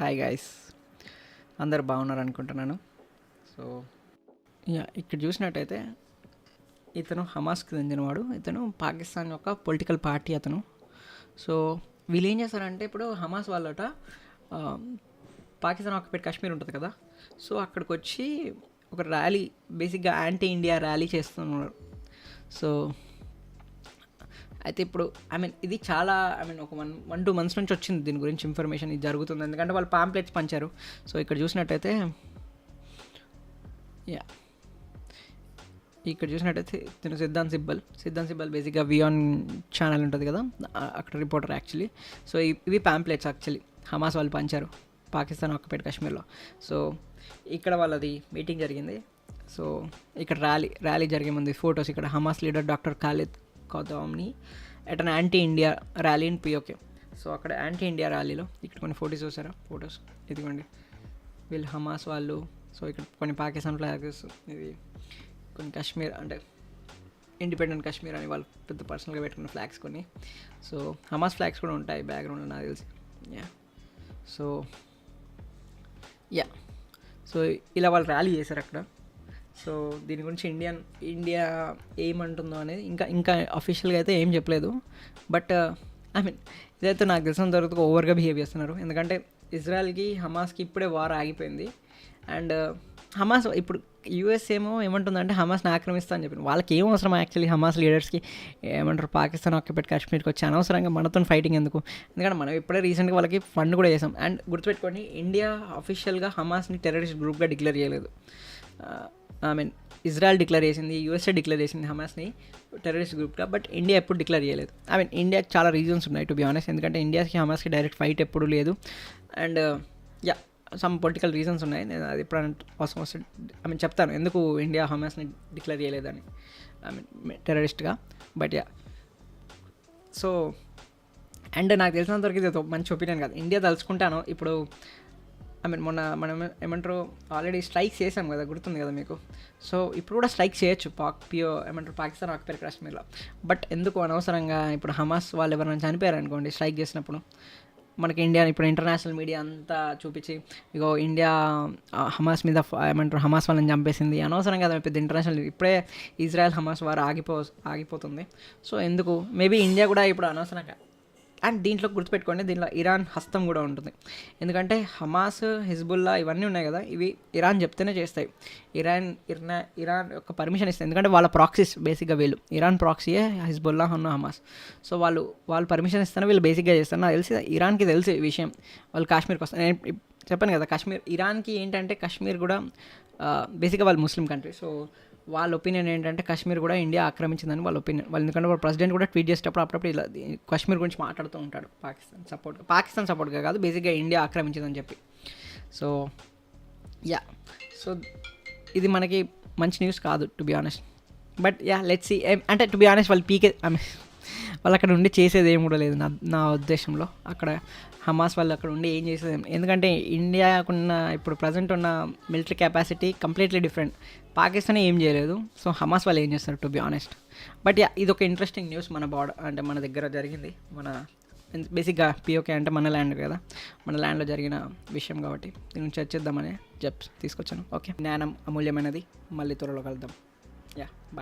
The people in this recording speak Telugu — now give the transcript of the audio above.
హాయ్ గాయస్ అందరు బాగున్నారు అనుకుంటున్నాను. సో యా ఇక్కడ చూసినట్టయితే ఇతను హమాస్కి చెందినవాడు. ఇతను పాకిస్తాన్ యొక్క పొలిటికల్ పార్టీ అతను. సో వీళ్ళు ఏం చేస్తారంటే ఇప్పుడు హమాస్ వాళ్ళట పాకిస్తాన్ ఒకపేట కాశ్మీర్ ఉంటుంది కదా. సో అక్కడికి వచ్చి ఒక ర్యాలీ బేసిక్గా యాంటీ ఇండియా ర్యాలీ చేస్తున్నారు. సో అయితే ఇప్పుడు ఐ మీన్ ఇది చాలా ఐ మీన్ ఒక వన్ వన్ టూ మంత్స్ నుంచి వచ్చింది దీని గురించి ఇన్ఫర్మేషన్ ఇది జరుగుతుంది. ఎందుకంటే వాళ్ళు పాంప్లెట్స్ పంచారు. సో ఇక్కడ చూసినట్టయితే యా ఇక్కడ చూసినట్టయితే తిను సిద్ధాంత్ సిబ్బల్. సిద్ధాంత్ సిబ్బల్ బేసిక్గా వియాన్ ఛానల్ ఉంటుంది కదా? అక్కడ రిపోర్టర్ యాక్చువల్లీ సో ఇవి ప్యాంప్లెట్స్ యాక్చువల్లీ హమాస్ వాళ్ళు పంచారు. పాకిస్తాన్ ఆక్యుపేట్ కాశ్మీర్లో. సో ఇక్కడ వాళ్ళది మీటింగ్ జరిగింది. సో ఇక్కడ ర్యాలీ ర్యాలీ జరిగే ముందు ఫొటోస్ ఇక్కడ. హమాస్ లీడర్ డాక్టర్ ఖాలిద్ కోత omni at an anti India rally in PoK so అక్కడ యాంటీ ఇండియా ర్యాలీలో ఇక్కడ కొన్ని ఫొటోస్ చూసారా? ఫొటోస్. ఇదిగోండి. వీళ్ళు హమాస్ వాళ్ళు. సో ఇక్కడ కొన్ని పాకిస్తాన్ ఫ్లాగ్స్ ఇది కొన్ని కాశ్మీర్ అంటే ఇండిపెండెంట్ కాశ్మీర్ అని వాళ్ళు పెద్ద పర్సనల్గా పెట్టుకున్న ఫ్లాగ్స్ కొన్ని. సో హమాస్ ఫ్లాగ్స్ కూడా ఉంటాయి బ్యాక్గ్రౌండ్లో నాకు తెలిసి. యా సో యా సో ఇలా వాళ్ళు ర్యాలీ చేశారు అక్కడ. సో దీని గురించి ఇండియన్ ఇండియా ఏమంటుందో అనేది ఇంకా ఇంకా అఫీషియల్గా అయితే ఏం చెప్పలేదు. బట్ ఐ మీన్ ఇదైతే నాకు తెలిసిన తర్వాత ఓవర్గా బిహేవ్ చేస్తున్నారు. ఎందుకంటే ఇజ్రాయెల్కి హమాస్కి ఇప్పుడే వార్ ఆగిపోయింది. అండ్ uh, హమాస్ ఇప్పుడు యూఎస్ ఏమో ఏమంటుందంటే హమాస్ని ఆక్రమిస్తా అని చెప్పింది వాళ్ళకి ఏం అవసరం యాక్చువల్లీ హమాస్ లీడర్స్కి ఏమంటారు పాకిస్తాన్ ఆక్యుపేట్ కాశ్మీర్కి వచ్చి అనవసరంగా మనతో ఫైటింగ్ ఎందుకు? ఎందుకంటే మనం ఇప్పుడే రీసెంట్గా వాళ్ళకి ఫండ్ కూడా చేసాం. అండ్ గుర్తుపెట్టుకోండి ఇండియా అఫీషియల్గా హమాస్ని టెర్రరిస్ట్ గ్రూప్గా డిక్లేర్ చేయలేదు. Uh, I mean Israel declare చేసింది యూఎస్ఏ డిక్లేర్ చేసింది హమాస్ని టెర్రరిస్ట్ గ్రూప్గా బట్ ఇండియా ఎప్పుడు డిక్లేర్ చేయలేదు. ఐ మీన్ ఇండియాకి చాలా రీజన్స్ ఉన్నాయి టు బి ఆనెస్ట్ ఎందుకంటే ఇండియాకి హమాస్కి డైరెక్ట్ ఫైట్ ఎప్పుడు లేదు. And ya some political reasons ఉన్నాయి. నేను అది ఇప్పుడు అవసరం వస్తే ఐ మీన్ చెప్తాను. ఎందుకు ఇండియా హమాస్ని డిక్లేర్ చేయలేదని? ఐ మీన్ టెర్రరిస్ట్గా. బట్ యా సో అండ్ నాకు తెలిసినంతవరకు ఇది మంచి ఒపీనియన్ కాదు. ఇండియా తలుచుకుంటాను. ఇప్పుడు ఐ మీన్ మొన్న మనం ఏమంటారు ఆల్రెడీ స్ట్రైక్స్ చేసాం కదా గుర్తుంది కదా మీకు? సో ఇప్పుడు కూడా స్ట్రైక్ చేయొచ్చు పాక్ పియో ఏమంటారు పాకిస్తాన్ ఆక్యుపేర్ కాశ్మీర్లో. బట్ ఎందుకు అనవసరంగా ఇప్పుడు హమాస్ వాళ్ళు ఎవరైనా చనిపోయారు అనుకోండి స్ట్రైక్ చేసినప్పుడు? మనకి ఇండియా ఇప్పుడు ఇంటర్నేషనల్ మీడియా అంతా చూపించి ఇగో ఇండియా ఆ, హమాస్ మీద ఏమంటారు హమాస్ వాళ్ళని చంపేసింది. అనవసరం కదా పెద్ద ఇంటర్నేషనల్ ఇప్పుడే ఇజ్రాయెల్ హమాస్ వారు ఆగిపో ఆగిపోతుంది. సో ఎందుకు? మేబీ ఇండియా కూడా ఇప్పుడు అనవసరంగా అండ్ దీంట్లో గుర్తుపెట్టుకోండి దీంట్లో ఇరాన్ హస్తం కూడా ఉంటుంది. ఎందుకంటే హమాస్ హిజ్బుల్లా ఇవన్నీ ఉన్నాయి కదా ఇవి ఇరాన్ చెప్తేనే చేస్తాయి. ఇరాన్ ఇర్నా ఇరాన్ యొక్క పర్మిషన్ ఇస్తుంది ఎందుకంటే వాళ్ళ ప్రాక్సీస్ బేసిక్గా వీళ్ళు. ఇరాన్ ప్రాక్సీయే హిజ్బుల్లా ఉన్న హమాస్. సో వాళ్ళు వాళ్ళు పర్మిషన్ ఇస్తేనే వీళ్ళు బేసిక్గా చేస్తారు. నాకు తెలిసి ఇరాన్కి తెలిసి ఈ విషయం. వాళ్ళు కాశ్మీర్కి వస్తారు. నేను చెప్పాను కదా కాశ్మీర్ ఇరాన్కి ఏంటంటే కాశ్మీర్ కూడా బేసిక్గా వాళ్ళు ముస్లిం కంట్రీ. సో వాళ్ళ ఒపీనియన్ ఏంటంటే కాశ్మీర్ కూడా ఇండియా ఆక్రమించిందని వాళ్ళ ఒపీనియన్. వాళ్ళు ఎందుకంటే వాళ్ళ ప్రెసిడెంట్ కూడా ట్వీట్ చేసేటప్పుడు అప్పుడప్పుడు ఇలా కాశ్మీర్ గురించి మాట్లాడుతూ ఉంటాడు పాకిస్తాన్ సపోర్ట్ పాకిస్తాన్ సపోర్ట్గా కాదు బేసిక్గా ఇండియా ఆక్రమించిందని చెప్పి. సో యా సో ఇది మనకి మంచి న్యూస్ కాదు to be honest but ya let's see అంటే టు బి ఆనెస్ట్ వాళ్ళు పీకే ఐ మీన్ వాళ్ళు అక్కడ ఉండి చేసేది ఏం కూడా లేదు నా నా ఉద్దేశంలో. అక్కడ హమాస్ వాళ్ళు అక్కడ ఉండి ఏం చేసేది ఎందుకంటే ఇండియాకున్న ఇప్పుడు ప్రజెంట్ ఉన్న military capacity completely different. Pakistan ఏం చేయలేదు. సో హమాస్ వాళ్ళు ఏం చేస్తారు టు బి ఆనెస్ట్. బట్ ఇది ఒక ఇంట్రెస్టింగ్ న్యూస్ మన బార్డర్ అంటే మన దగ్గర జరిగింది. మన బేసిక్గా పిఓకే అంటే మన ల్యాండ్ కదా. మన ల్యాండ్లో జరిగిన విషయం కాబట్టి దీని నుంచి చర్చిద్దామని చెప్ తీసుకొచ్చాను. ఓకే. జ్ఞానం అమూల్యమైనది. మళ్ళీ త్వరలో కలుద్దాం. Yeah bye.